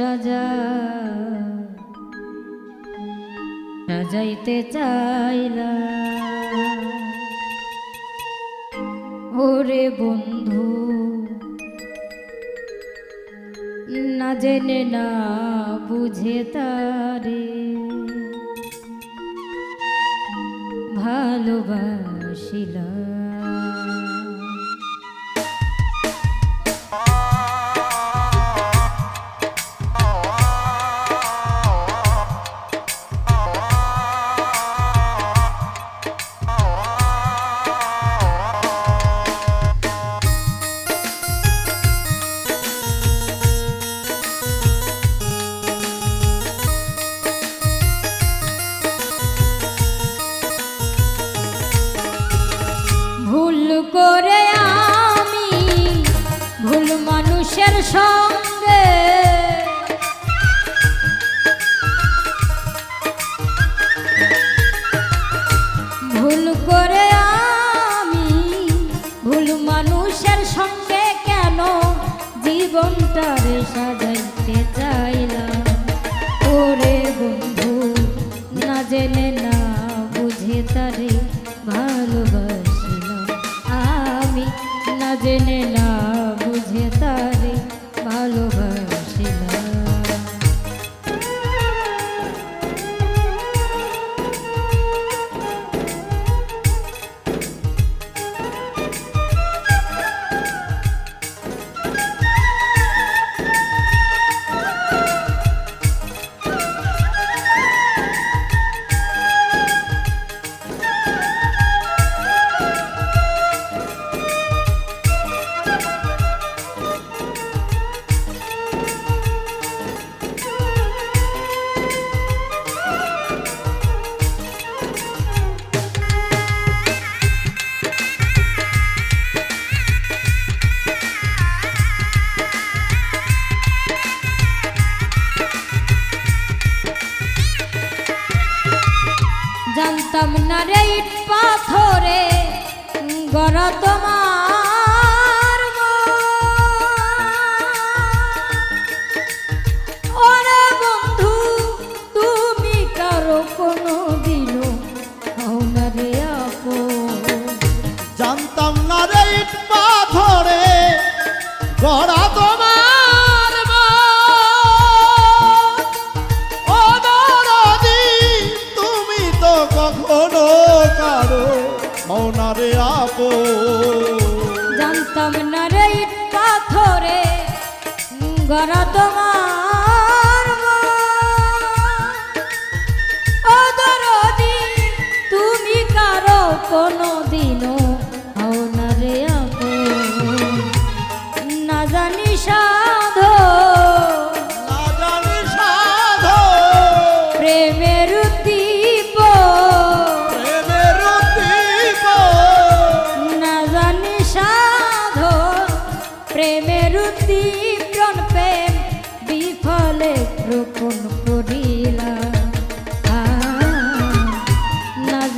জীবনটারে সাজা। সাজাইতে চাইলা ওরে বন্ধু না জেনে না বুঝে তারে। ভালোবাসিলা ভুল করে আমি ভুল মানুষের সঙ্গে কেন জীবনটারে সাজাইতে জানতাম না রে পাথরে, গড় তোমার ওরে বন্ধু, তুমি কারও কোনো দিন না রে জানতাম না রে পাথরে, গড়া গড় তোমার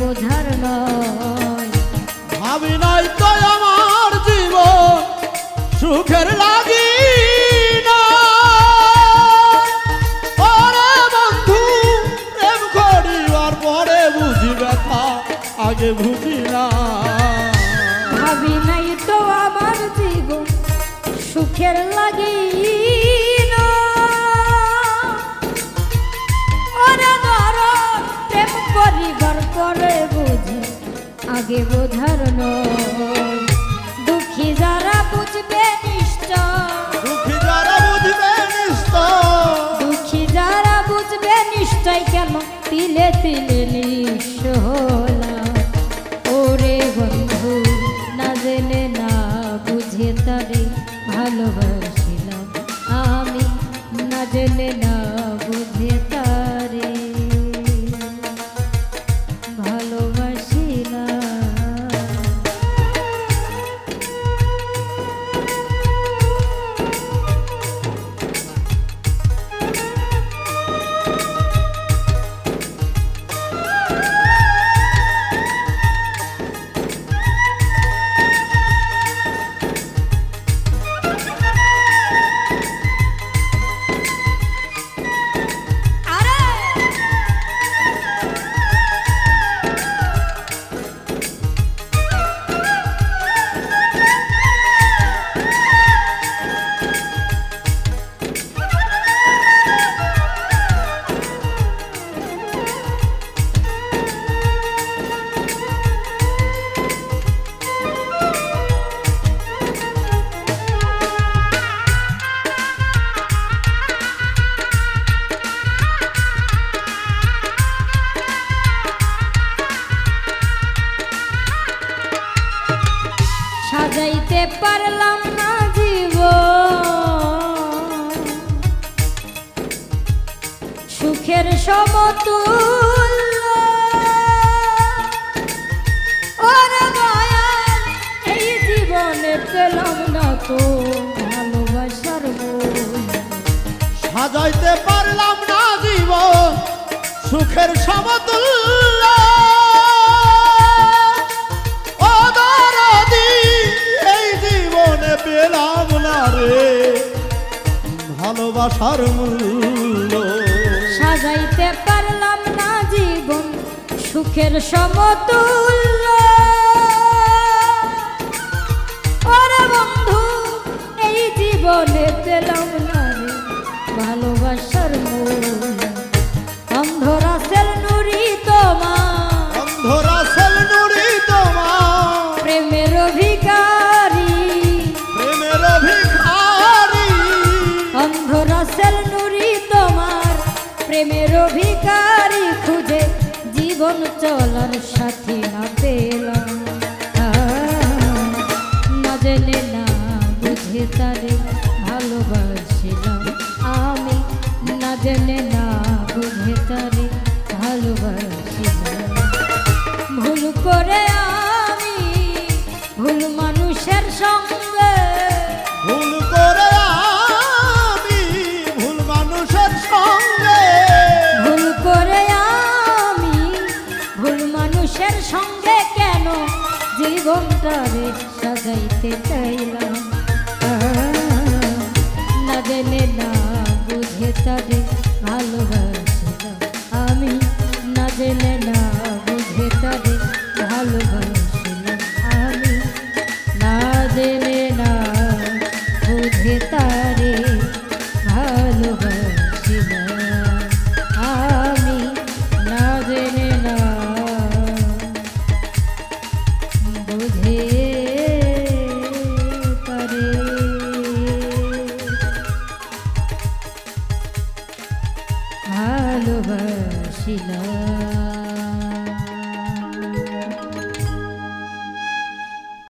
বোঝার নয়। পরে বুঝি আগে বোঝার নয়। যাইতে পারলাম না জীব সুখের সমতুল পেলাম সাজাইতে পারলাম না জীব সুখের সমত ভালোবাসার মূল্য। সাজাইতে পারলাম না জীবন, সুখের সমতুল্য। বন্ধু, এই জীবনে পেলাম না ভালোবাসার মূল্য। I love Show.